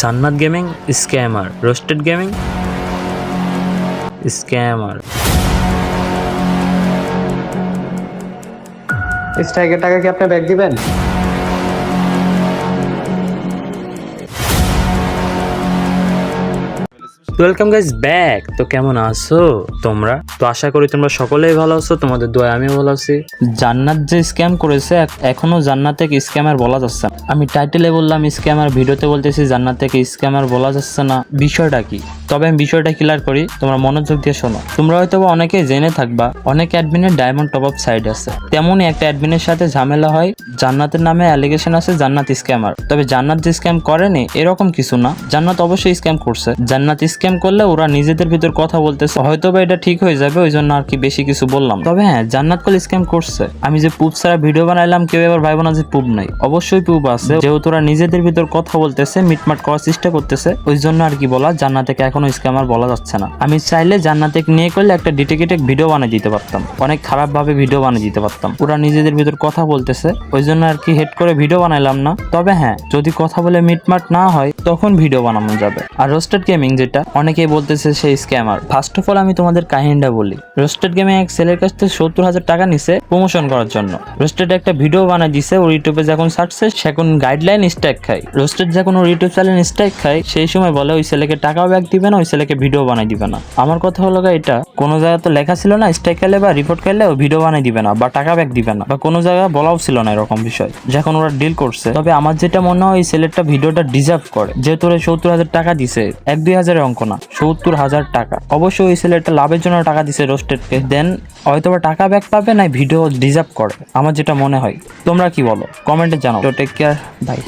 Jannat gaming scammer. Roasted gaming scammer. স্ট্রাইকের টাকা কি আপনি ব্যাক দিবেন? ওয়েলকাম গাইজ ব্যাক তো কেমন আছো তোমরা? তো আশা করি তোমরা সকলেই ভালো আছো, তোমাদের দোয়া আমিও ভালো আছি। জান্নাত যে স্ক্যাম করেছে এখনও জান্নাত থেকে স্ক্যামার বলা যাচ্ছে আমি টাইটেলে বললাম স্ক্যামার ভিডিওতে বলতেছি, জান্নাত থেকে স্ক্যামার বলা যাচ্ছে না। বিষয়টা কি? তবে আমি বিষয়টা ক্লিয়ার করি, তোমরা মনোযোগ দিয়ে শোনো। তোমরা হয়তো অনেকে জেনে থাকবা, অনেক অ্যাডমিনের ডায়মন্ড টপ আপ সাইড আছে। তেমনই একটা অ্যাডমিনের সাথে ঝামেলা হয়, জান্নাতের নামে অ্যালিগেশন আছে, জান্নাত স্ক্যামার তবে জান্নাত যে স্ক্যাম করেনি, এরকম কিছু না। জান্নাত অবশ্যই স্ক্যাম করছে। জান্নাত স্ক্যাম করলে ওরা নিজেদের ভিতর কথা বলতেছে। হয়তো বা এটা ঠিক হয়ে যাবে ওই জন্য আর কি বেশি কিছু বললাম। তবে হ্যাঁ জান্নাত কল স্ক্যাম করছে। আমি যে পুব ছাড়া ভিডিও বানাইলাম, কেউ এবার ভাইব না যে পুব নাই। অবশ্যই পুব আছে। যেহেতু ওরা নিজেদের ভিতর কথা বলতেছে, মিটমাট করার চেষ্টা করতেছে ওই জন্য আর কি বলা, জান্নাতেকে এখনও স্ক্যামার বলা যাচ্ছে না। আমি চাইলে জান্নাতেক নিয়ে করলে একটা ডিটেকেটেক ভিডিও বানিয়ে দিতে পারতাম। অনেক খারাপ ভাবে ভিডিও বানিয়ে দিতে পারতাম। ওরা নিজেদের ভিতর কথা বলতেছে ওই জন্য আর কি হেড করে ভিডিও বানাইলাম না। তবে হ্যাঁ যদি কথা বলে মিটমাট না হয়, তখন ভিডিও বানানো যাবে। আর রোস্টেড গেমিং যেটা অনেকেই বলতেছে সেই স্ক্যামার ফার্স্ট অফ অল আমি তোমাদের কাহিনীটা বলি। রোস্টেড গেমে এক ছেলের কাছ থেকে সত্তর হাজার টাকা নিছে প্রমোশন করার জন্য। রোস্টেড একটা ভিডিও বানাই দিছে ওর ইউটিউবে যখন সার্চছে সেখন গাইডলাইন স্ট্রাইক খায়। রোস্টেড যখন ওর ইউটিউব চ্যানেল স্ট্রাইক খায়, সেই সময় বলে, ওই ছেলেকে টাকাও ব্যাক দিবে না, ওই ছেলেকে ভিডিও বানাই দিবে না। আমার কথা হলো এটা, কোনো জায়গায় তো লেখা ছিল না স্ট্রাইক খেলে বা রিপোর্ট করলে ও ভিডিও বানাই দিবে না বা টাকা ব্যাক দিবে না, বা কোনো জায়গায় বলাও ছিল না এরকম বিষয়, যখন ওরা ডিল করছে। তবে আমার যেটা মনে হয় ওই ছেলেটা ভিডিওটা ডিজার্ভ করে। যেহেতু ওরা সত্তর হাজার টাকা দিছে, এক দুই হাজারের অঙ্ক না, সত্তর হাজার টাকা। অবশ্যই ওই ছেলেটা লাভের জন্য টাকা দিছে রোস্টেডকে। দেন হয়তো বা টাকা ব্যাক পাবে না ভিডিও ডিজার্ভ করে আমার যেটা মনে হয়। তোমরা কি বলো? কমেন্টে জানাও। Take care bye